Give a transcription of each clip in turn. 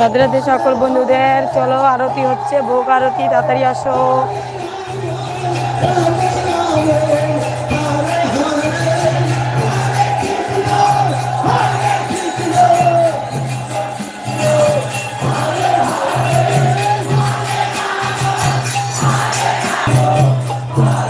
রাধে সকল বন্ধুদের চলো আরতি হচ্ছে? ভোগ আরতি তাড়াতাড়ি আসো। কৃষ্ণ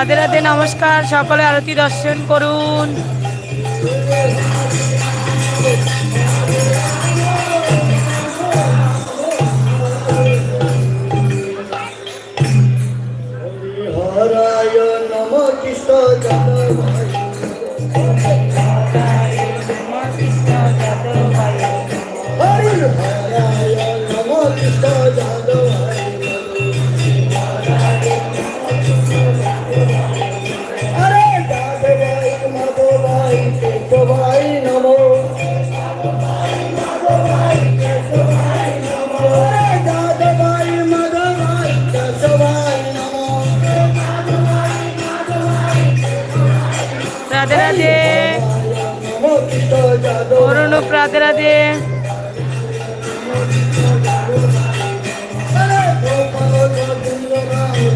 রাধে রাধে নমস্কার সকলে আরতি দর্শন করুন।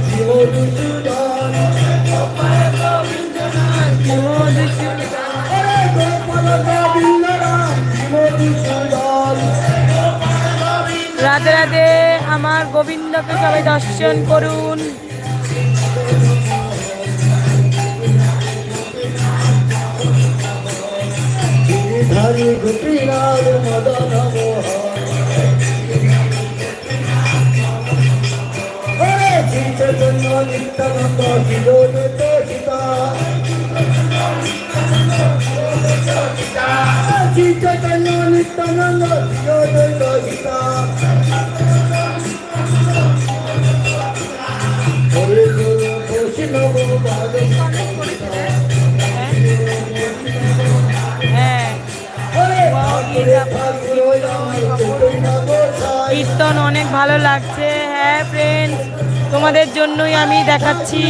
শিব দুসুদান রাধে রাধে। আমার গোবিন্দকে সবাই দর্শন করুন। ధరి గుట్టినాడు మదన మోహన నిత్తన తోషిలోని తోషిత చీచటన్ను నిత్తన తోషిలోని తోషిత কীর্তন অনেক ভালো লাগছে। হ্যাঁ ফ্রেন্ড তোমাদের জন্যই আমি দেখাচ্ছি।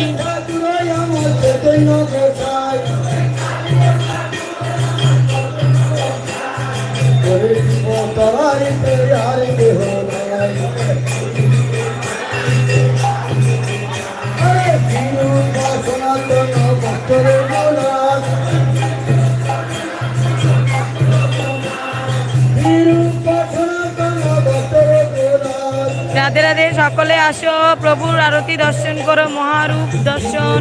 রাধে রাধে সকলে আসো প্রভুর আরতি দর্শন করো মহারূপ দর্শন।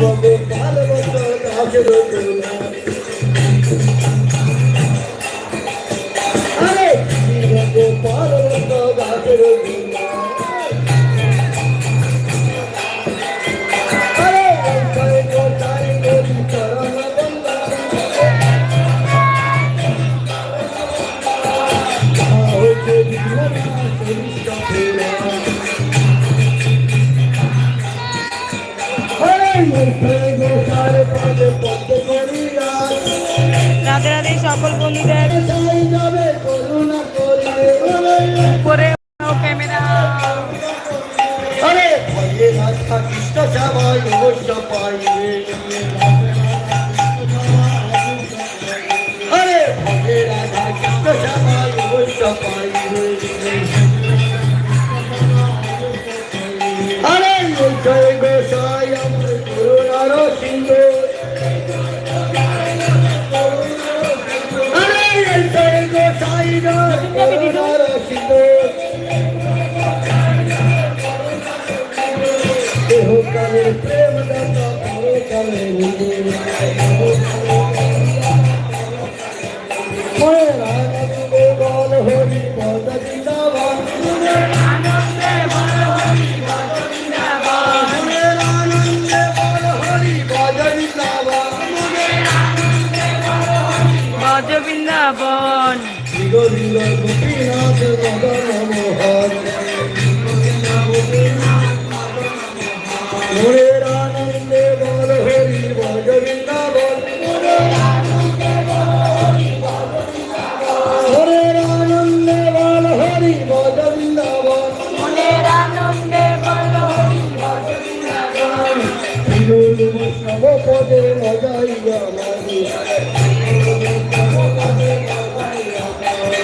রাধে রাধে সকল বন্ধুদের।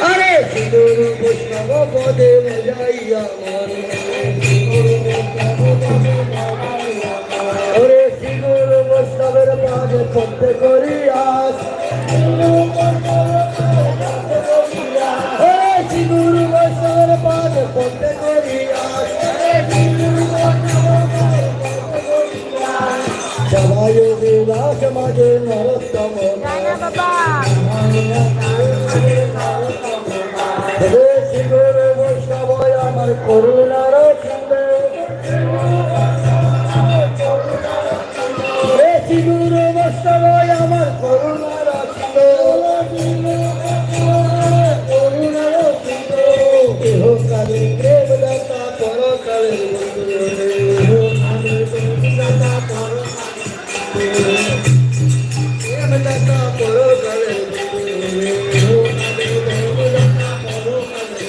আরে সিঁদুর বৈষ্ণব পদে মজাইয়া মন ওরে সিঁদুর বৈষ্ণবের পাদ করতে করি আস ওরে সিঁদুর বৈষ্ণবের পাদ করতে করি মাঝে নরোত্তম শ্রী গুরু করুণার সন্দেহ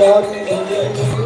obrigado.